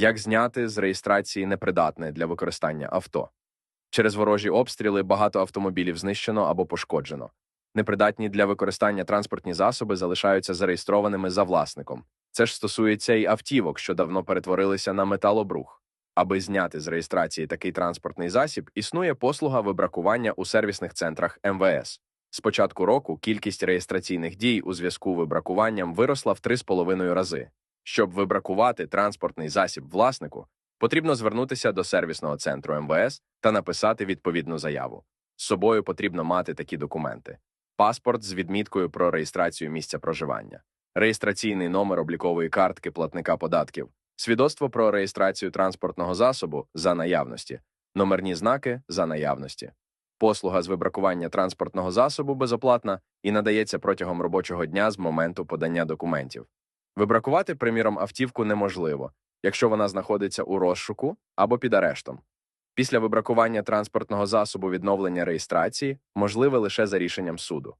Як зняти з реєстрації непридатне для використання авто? Через ворожі обстріли багато автомобілів знищено або пошкоджено. Непридатні для використання транспортні засоби залишаються зареєстрованими за власником. Це ж стосується й автівок, що давно перетворилися на металобрух. Аби зняти з реєстрації такий транспортний засіб, існує послуга вибракування у сервісних центрах МВС. З початку року кількість реєстраційних дій у зв'язку з вибракуванням виросла в 3,5 рази. Щоб вибракувати транспортний засіб власнику, потрібно звернутися до сервісного центру МВС та написати відповідну заяву. З собою потрібно мати такі документи: паспорт з відміткою про реєстрацію місця проживання, реєстраційний номер облікової картки платника податків, свідоцтво про реєстрацію транспортного засобу за наявності, номерні знаки за наявності. Послуга з вибракування транспортного засобу безоплатна і надається протягом робочого дня з моменту подання документів. Вибракувати, приміром, автівку неможливо, якщо вона знаходиться у розшуку або під арештом. Після вибракування транспортного засобу відновлення реєстрації можливе лише за рішенням суду.